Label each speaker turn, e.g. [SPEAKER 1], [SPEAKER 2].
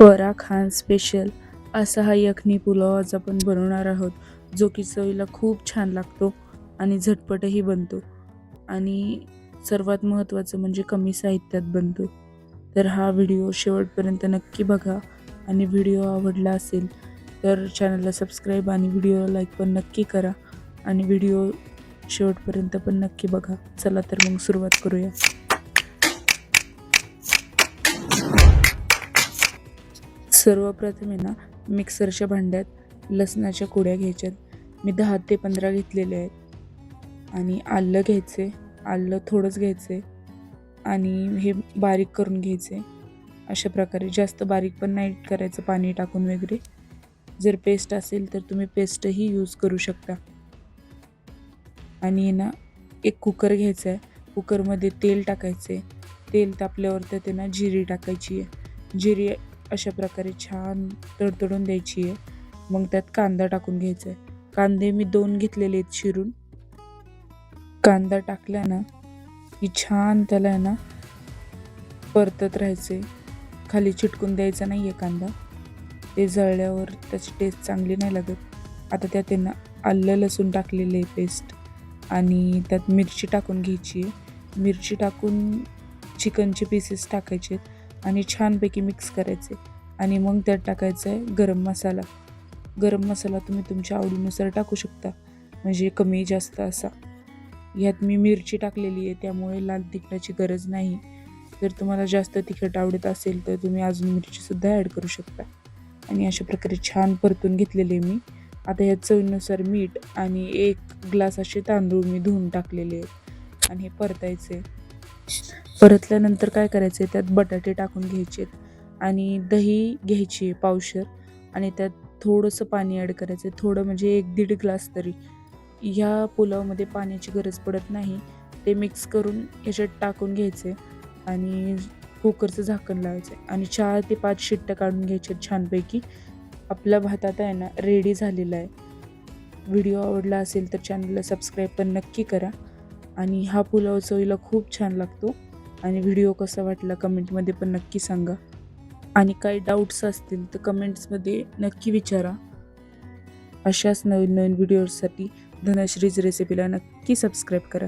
[SPEAKER 1] परा खान स्पेशल असा हा यखनी पुलाव आज आपण बनवणार आहोत जो की चवीला खूप छान लागतो आणि झटपटही बनतो. आणि सर्वात महत्त्वाचं म्हणजे कमी साहित्यात बनतो. तर हा व्हिडिओ शेवटपर्यंत नक्की बघा आणि व्हिडिओ आवडला असेल तर चॅनलला सबस्क्राईब आणि व्हिडिओला लाईक पण नक्की करा आणि व्हिडिओ शेवटपर्यंत पण नक्की बघा. चला तर मग सुरुवात करूया. सर्वप्रथम आहे ना मिक्सरच्या भांड्यात लसणाच्या कुड्या घ्यायच्यात. मी दहा ते पंधरा घेतलेले आहेत. आणि आलं घ्यायचे आलं थोडंच घ्यायचे आणि हे बारीक करून घ्यायचे अशा प्रकारे. जास्त बारीक पण नाही करायचं पाणी टाकून वगैरे. जर पेस्ट असेल तर तुम्ही पेस्टही यूज करू शकता. आणि ना एक कुकर घ्यायचा आहे कुकरमध्ये तेल टाकायचे तेल तापल्यावर त्यात आहे ना जिरी टाकायची आहे. जिरी अशा प्रकारे छान तडतडून द्यायची आहे. मग त्यात कांदा टाकून घ्यायचा आहे कांदे मी दोन घेतलेले आहेत शिरून. कांदा टाकला ना की छान त्याला आहे ना परतत राहायचे खाली चिटकून द्यायचा नाही आहे कांदा. ते जळल्यावर त्याची टेस्ट चांगली नाही लागत. आता त्यात त्यांना आलं लसूण टाकलेलं आहे पेस्ट आणि त्यात मिरची टाकून घ्यायची आहे. मिरची टाकून चिकनचे पीसेस टाकायचे आहेत. आणि छानपैकी मिक्स करायचे. आणि मग त्यात टाकायचं आहे गरम मसाला. गरम मसाला तुम्ही तुमच्या आवडीनुसार टाकू शकता. म्हणजे कमी जास्त असा. ह्यात मी मिरची टाकलेली आहे त्यामुळे लाल तिखटाची गरज नाही. जर तुम्हाला जास्त तिखट आवडत असेल तर तुम्ही अजून मिरचीसुद्धा ॲड करू शकता. आणि अशा प्रकारे छान परतून घेतलेले मी. आता ह्या चवीनुसार मीठ आणि एक ग्लास असे तांदूळ मी धुवून टाकलेले आहेत. आणि हे परतायचे. परतल्यानंतर काय करायचं आहे त्यात बटाटे टाकून घ्यायचे आणि दही घ्यायची आहे पावशर आणि त्यात थोडंसं पाणी ॲड करायचं आहे थोडं म्हणजे एक दीड ग्लास तरी. ह्या पुलावमध्ये पाण्याची गरज पडत नाही. ते मिक्स करून ह्याच्यात टाकून घ्यायचे आणि कुकरचं झाकण लावायचं आणि चार ते पाच शिट्ट्या काढून घ्यायच्या छानपैकी. आपला भात आता आहे ना रेडी झालेला आहे. व्हिडिओ आवडला असेल तर चॅनलला सबस्क्राईब पण नक्की करा. आणि हा पुलाव चवीला खूप छान लागतो. आणि व्हिडिओ कसा वाटला कमेंटमध्ये पण नक्की सांगा. आणि काही डाऊट्स असतील तर कमेंट्समध्ये नक्की विचारा. अशाच नवीन नवीन व्हिडिओसाठी धनश्रीज रेसिपीला नक्की सबस्क्राईब करा.